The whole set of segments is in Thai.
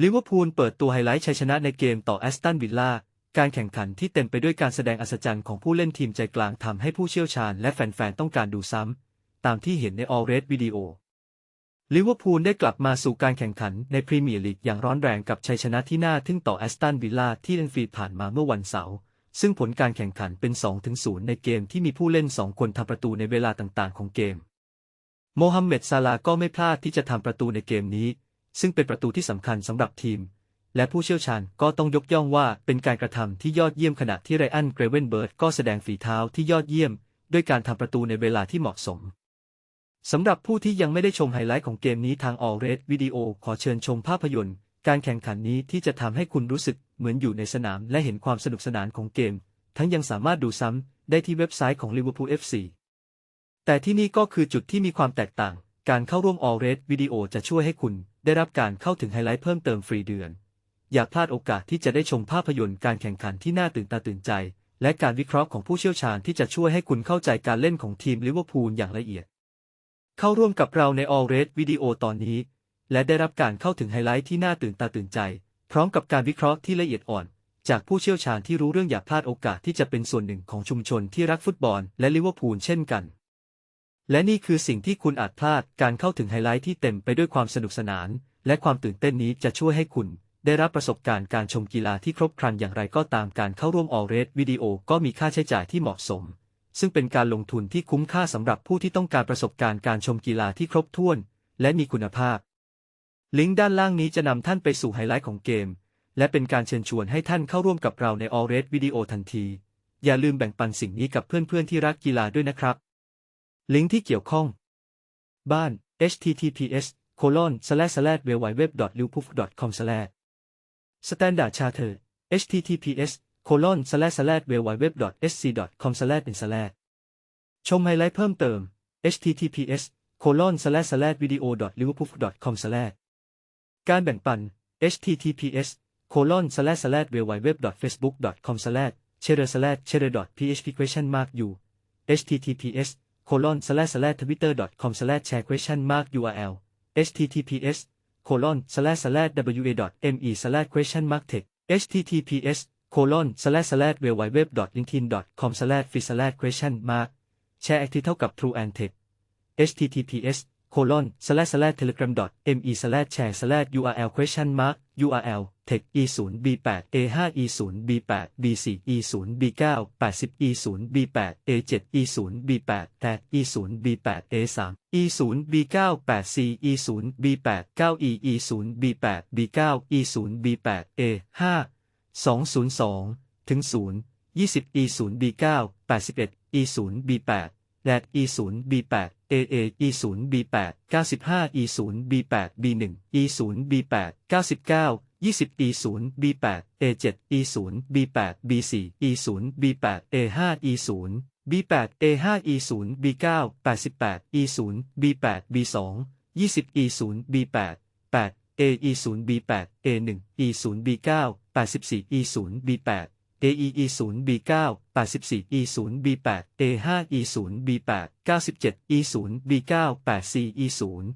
ลิเวอร์พูลเปิดตัวไฮไลท์ชัยชนะในเกมต่อแอสตันวิลล่า การแข่งขันที่เต็มไปด้วยการแสดงอัศจรรย์ของผู้เล่นทีมใจกลางทำให้ผู้เชี่ยวชาญและแฟนๆ ต้องการดูซ้ำ ตามที่เห็นในออเรสวิดีโอ ลิเวอร์พูลได้กลับมาสู่การแข่งขันในพรีเมียร์ลีกอย่างร้อนแรงกับชัยชนะที่น่าทึ่งต่อแอสตันวิลล่าที่แอนฟิลด์ผ่านมาเมื่อวันเสาร์ ซึ่งผลการแข่งขันเป็น 2-0 ในเกมที่มีผู้เล่น 2 คนทำประตูในเวลาต่างๆ ของเกม โมฮัมเหม็ดซาลาก็ไม่พลาดที่จะทำประตูในเกมนี้ ซึ่งเป็นประตูที่สำคัญสำหรับทีม และผู้เชี่ยวชาญก็ต้องยกย่องว่าเป็นการกระทำที่ยอดเยี่ยมขณะที่ไรอันเกรเวนเบิร์ดก็แสดงฝีเท้าที่ยอดเยี่ยม ด้วยการทำประตูในเวลาที่เหมาะสมสำหรับผู้ที่ยังไม่ได้ชมไฮไลท์ของเกมนี้ทางออเรสวิดีโอขอเชิญชมภาพยนตร์ การแข่งขันนี้ที่จะทำให้คุณรู้สึกเหมือนอยู่ในสนามและเห็นความสนุกสนานของเกม ทั้งยังสามารถดูซ้ำได้ที่เว็บไซต์ของ Liverpool FC แต่ที่นี่ก็คือจุดที่มีความแตกต่าง การเข้าร่วมออเรสวิดีโอจะช่วยให้คุณ ได้รับการเข้าถึงไฮไลท์เพิ่มเติมฟรีเดือน อย่าพลาดโอกาสที่จะได้ชมภาพยนตร์การแข่งขันที่น่าตื่นตาตื่นใจ และการวิเคราะห์ของผู้เชี่ยวชาญที่จะช่วยให้คุณเข้าใจการเล่นของทีมลิเวอร์พูลอย่างละเอียด เข้าร่วมกับเราในออเรสวิดีโอตอนนี้ และได้รับการเข้าถึงไฮไลท์ที่น่าตื่นตาตื่นใจ พร้อมกับการวิเคราะห์ที่ละเอียดอ่อน จากผู้เชี่ยวชาญที่รู้เรื่องอย่าพลาดโอกาสที่จะเป็นส่วนหนึ่งของชุมชนที่รักฟุตบอลและลิเวอร์พูลเช่นกัน และนี่คือสิ่งที่คุณอาจพลาดการเข้าถึงไฮไลท์ที่เต็มไปด้วยความสนุกสนาน และความตื่นเต้นนี้จะช่วยให้คุณ ได้รับประสบการณ์การชมกีฬาที่ครบครันอย่างไรก็ตามการเข้าร่วมออเรสวิดีโอก็มีค่าใช้จ่ายที่เหมาะสม ซึ่งเป็นการลงทุนที่คุ้มค่าสำหรับผู้ที่ต้องการประสบการณ์การชมกีฬาที่ครบถ้วน และมีคุณภาพ ลิงก์ด้านล่างนี้จะนำท่านไปสู่ไฮไลท์ของเกม และเป็นการเชิญชวนให้ท่านเข้าร่วมกับเราในออเรสวิดีโอทันที อย่าลืมแบ่งปันสิ่งนี้กับเพื่อนๆที่รักกีฬาด้วยนะครับ ลิงก์ที่เกี่ยวข้อง บ้าน https colon slash slash w w w l i v e p o o l com slash standard charter https colon slash slash w w w sc com slash in slash ชมไฮไลท์เพิ่มเติม https colon slash slash video liverpool com slash การแบ่งปัน https colon slash slash w w w facebook com slash share slash share php question mark u https colon slash slash twitter com slash share question mark url https colon slash slash wa me slash question mark tech https colon slash slash www linkedin com slash free slash question mark share active เท่ากับ true and tech https colon slash slash telegram dot me slash share slash url question mark url tech e 0 b 8 e 5 e 0 b 8 b 4 e 0 b 9 80 e 0 b 8 e 7 e 0 b 8 t e 0 b 8 e 3 e 0 b 9 8 c e 0 b 8 9 e e 0 b 8 b 9 e 0 b 8 e 5 202ถึง0 20 e 0 b 9 81 e 0 b 8และ e 0 b 8 AA E0 B8 95 E0 B8 B1 E0 B8 99 20 E0 B8 A7 E0 B8 B4 E0 B8 A5 E0 B8 A5 E0 B9 88 E0 B8 B2 20 E0 B8 8 A E0 B8 A1 E0 B9 84 E0 B8 AEE0B9 84E0B8 A5E0B8 97E0B9 8CE0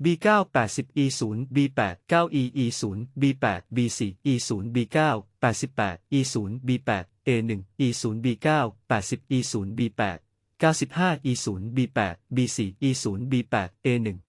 B9 80E0B8 9EE0B8 B4E0B9 88E0B8 A1E0B9 80E0B8 95E0B8 B4E0B8 A1